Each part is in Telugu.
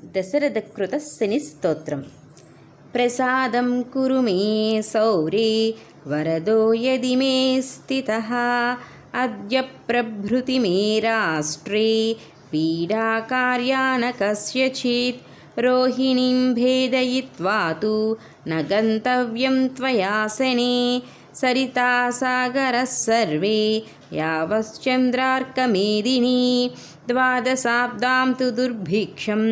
దశరథకృత శనిస్తోత్రం ప్రసాదం కురు మే సౌరీ వరదో యది మే స్థిత అద్య ప్రభృతి మే రాష్ట్రే పీడా కార్యాన కస్యచిత్ రోహిణీం భేదయిత్వా తు త్వయాసనే त्वया शने सरिता सागरः सर्वे यावश्चन्द्रार्कमेदिनी द्वादशाब्दां तु दुर्भिक्षं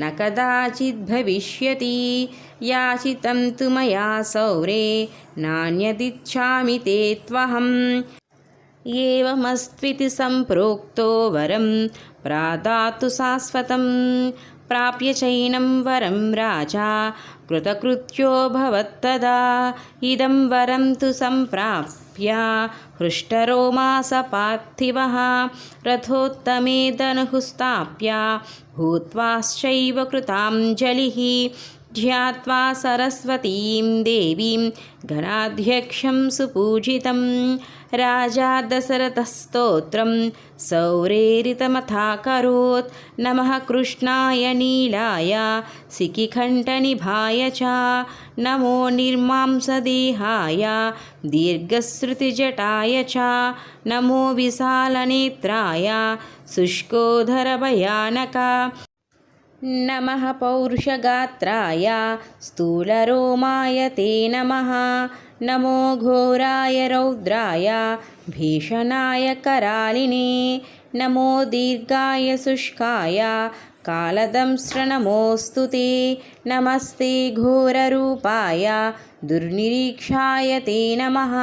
न कदाचिद्भविष्यति याचितं तु मया सौरे नान्यदिच्छामि ते त्वहम् एवमस्त्विति सम्प्रोक्तो वरं प्रादातु ప్రాప్య చైనం వరం రాజా కృతకృత్యో భవత్తదా. ఇదం వరం తు సంప్రాప్య హృష్టరోమాస పార్థివ రథోత్తమే ధనుః స్థాప్య భూత్వాశ్చైవ కృతాంజలి. ధ్యాత్వా సరస్వతీం దేవీం గణాధ్యక్షం సుపూజితం. రాజా దశరథస్తోత్రం సౌరేరితమథాకరోత్. నమ కృష్ణాయ నీలాయ సికిఖంఠనిభాయ చ. నమో నిర్మాంసదేహాయ దీర్ఘశ్రుతిజటాయ చ. నమో విశాలనేత్రాయ శుష్కోధరభయానక. नमः पौरुषगात्राय स्थूलरोमाय ते नमः नमो घोराय रौद्राय भीषणाय करालिने नमो दीर्घाय शुष्काय कालदंश्रनमोऽस्तु ते नमस्ते घोररूपाय दुर्निरीक्षाय ते नमः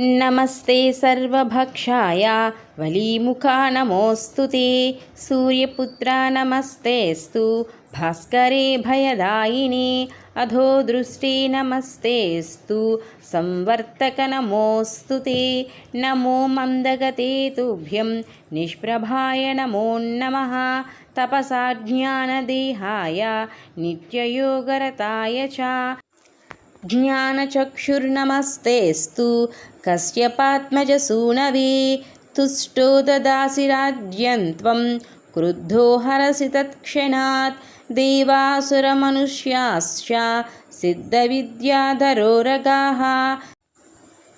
నమస్తే సర్వభక్షాయ వలీముఖా నమోస్తు తే. సూర్యపుత్ర నమస్తేస్తు. భాస్కరే భయదాయిని. అధో దృష్టి నమస్తేస్తు. సంవర్తక నమోస్తు తే. నమో మందగతే తుభ్యం. నిష్ప్రభాయ నమో నమ. తపసా జ్ఞానదేహాయ నిత్యయోగరతాయ చ. ज्ञानचक्षुर्नमस्तेऽस्तु कश्यपात्मजसूनवे तुष्टो ददासि राज्यं त्वं क्रुद्धो हरसि तत्क्षणात् देवासुरमनुष्याश्च सिद्धविद्याधरोरगाः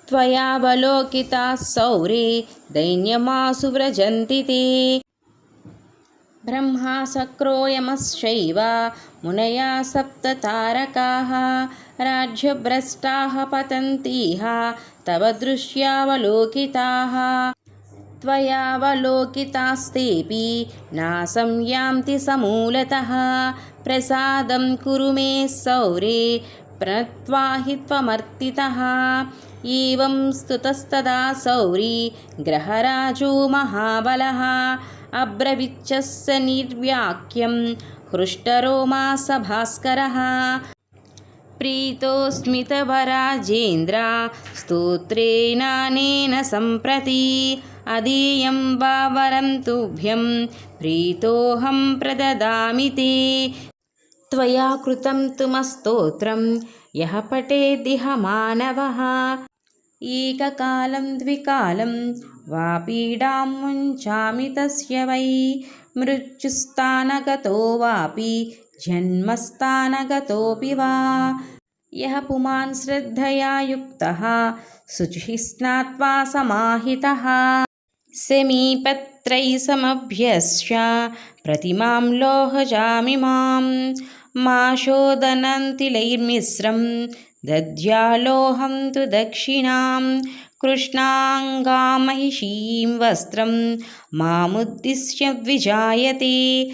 त्वयावलोकिताः सौरे दैन्यमासु व्रजन्ति ते ब्रह्मा सक्रोयमश्चैव मुनया सप्ततारकाः राज्यभ्रष्टाः पतन्तीह तव दृश्यावलोकिताः त्वयावलोकितास्तेऽपि नासं यान्ति समूलतः प्रसादं कुरु मे सौरे प्रणत्वा हि त्वमर्तितः एवं स्तुतस्तदा सौरी ग्रहराजो महाबलः अब्रवीच्चस्य निर्व्याक्यं हृष्टरोमास भास्करः प्रीतोऽस्मितवराजेन्द्र स्तोत्रेणानेन सम्प्रति अधीयं वा वरं तुभ्यं प्रीतोऽहं प्रददामि ते त्वया कृतं तु मस्तोत्रं यः पठेदिह मानवः एककालं द्विकालं वा पीडां मुञ्चामि तस्य वै मृत्युस्थानगतो वापि జన్మస్థానగతోపి వా యహ పుమాన్ శ్రద్ధయా యుక్త శుచి స్నాత్వా సమాహిత శమీపత్రై సమభ్యస్య ప్రతిమాం లోహజామి మాం మాశోదనంతిలైర్మిశ్రం దద్యాలోహం తు దక్షిణాం కృష్ణాంగామహిషీం వస్త్రం మాముద్దిశ్య విజాయతే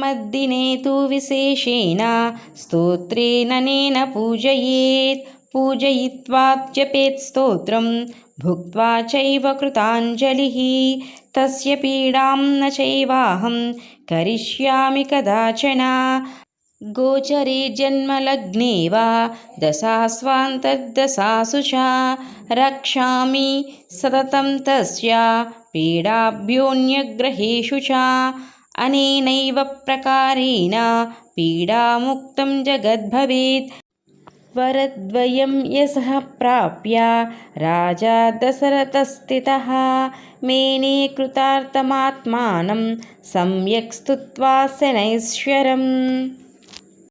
मद्दिने तु विशेषेण स्तोत्रेणनेन पूजयेत् पूजयित्वा जपेत् स्तोत्रं भुक्त्वा चैव कृताञ्जलिः तस्य पीडां न चैवाहं करिष्यामि कदाचन गोचरे जन्मलग्ने वा दशास्वान्तर्दशासु च रक्षामि सततं तस्य पीडाभ्योऽन्यग्रहेषु च అనేనైవ ప్రకారేణ పీడాముక్తం జగద్భవేత్ వరద్వయం యసః ప్రాప్య రాజా దశరథస్థితः మేనే కృతార్థమాత్మానం సమ్యక్ స్తుత్వా శనైశ్వరం